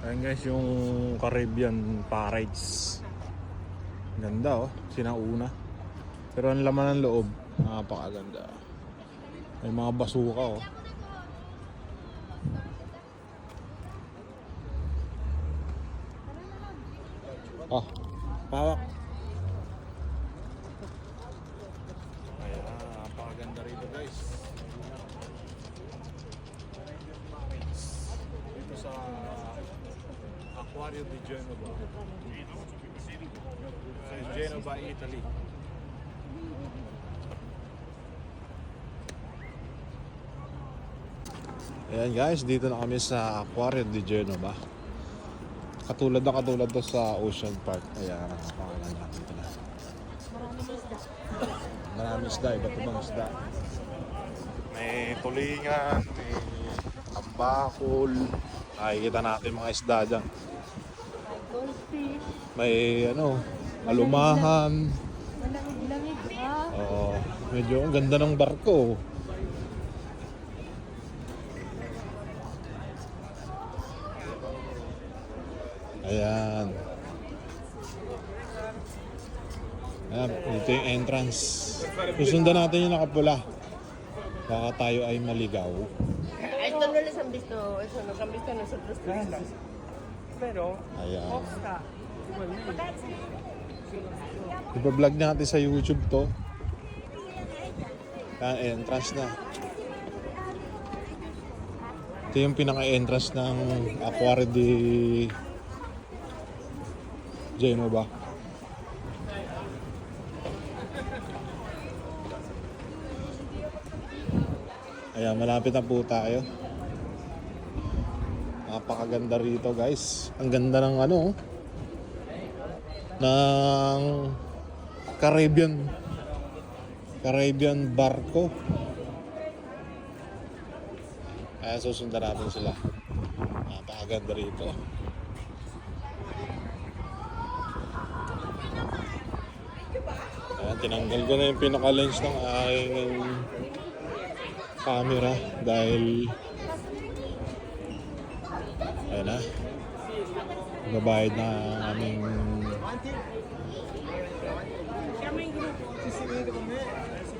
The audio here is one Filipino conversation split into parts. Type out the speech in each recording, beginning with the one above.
Ayan guys, yung Caribbean Pirates. Ganda oh, sinauna. Pero ang laman ng loob, napakaganda. May mga basuka oh. Ah, pawak. Ayan, napakaganda rito guys. Dito sa Aquario di Genova. Sa Genova, Italy. Ayan guys, dito na kami sa Aquario di Genova. Katulad na katulad to sa Ocean Park. Ayan, napakaganda dito na. Maraming isda, iba't ibang isda. May tulingan, may tambakol. Nakikita natin mga isda dyan. Goldfish. May ano, alumahan. Malamig-lamig ha. Oo, medyo ang ganda ng barko. Ayan. Ayan, ito yung entrance. Susundan natin yung nakapula. Baka tayo ay maligaw. Esto no les han visto, eso nos han visto a nosotros. Pero, Ayan. Costa. Iba-vlog natin sa YouTube to. Ayan, entrance na. Ito yung pinaka-entrance ng Aquario di Genova. Ayan, malapit na po tayo. Napakaganda rito guys. Ang ganda ng ano, ng Caribbean Caribbean barko. Kaya susundan natin sila. Napakaganda rito. Ayan, tinanggal ko na yung pinaka-lens ng aking camera dahil ayan na babayad na ang aming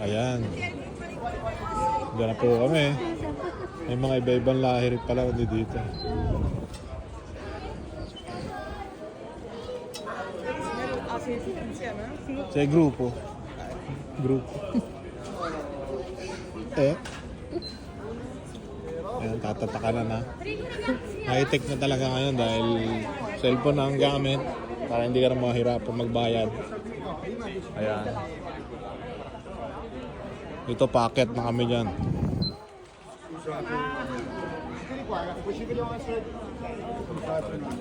Ayan. Diyan na po kami. May mga iba-ibang lahi rin pala ulit dito. Sa grupo. Grupo. eh. Ayan, na na. High-tech na talaga ngayon dahil cellphone na ang gamit para hindi ka na mahirapan magbayad. Ayan. Ito packet na kami dyan.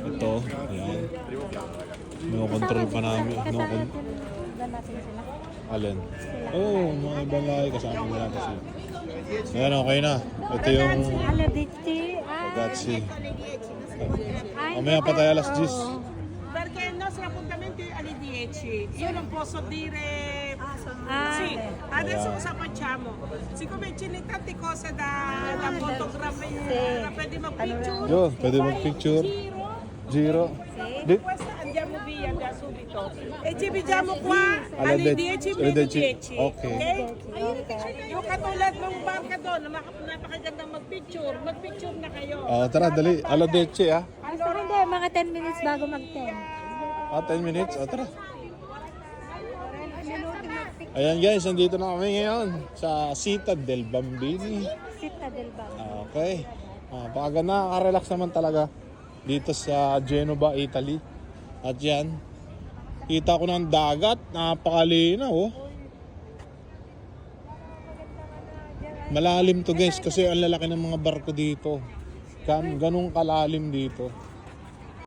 Ito, ayan. No control pa namin. No con- natin sila. Alin? Oo, oh, mga ibang lahi kasama nila kasi. Ayan, okay na. Ito yung Aladiti. Gatsi. Mamaya pa tayo alas 10. Perché il nostro appuntamento è alle 10. Io non posso dire... Ah, Sì, adesso cosa facciamo? Siccome ce n'è tante cose da, da fotografare, da pwede mag-picture, Yo, pwede mag-picture. giro, Giro. Di, E ci vediamo qua Alle alle de- 10 alle meno 10. 10. Okay. Yung katulad ng barka doon, na maka- napakagandang mag-picture, mag-picture na kayo. oh, tara, dali. Aladeche ah. Basta hindi, mga 10 minutes bago mag-10. Ah, 10 minutes? O, tara. Ayan guys, nandito na kami ngayon sa Cita del Bambini. Sita del Bang. Okay. Ah, baka nakaka-relax naman talaga dito sa Genova, Italy. At yan, kita ko ng dagat, napakalinaw oh. Malalim to guys kasi ang lalaki ng mga barko dito. Gan ganong kalalim dito.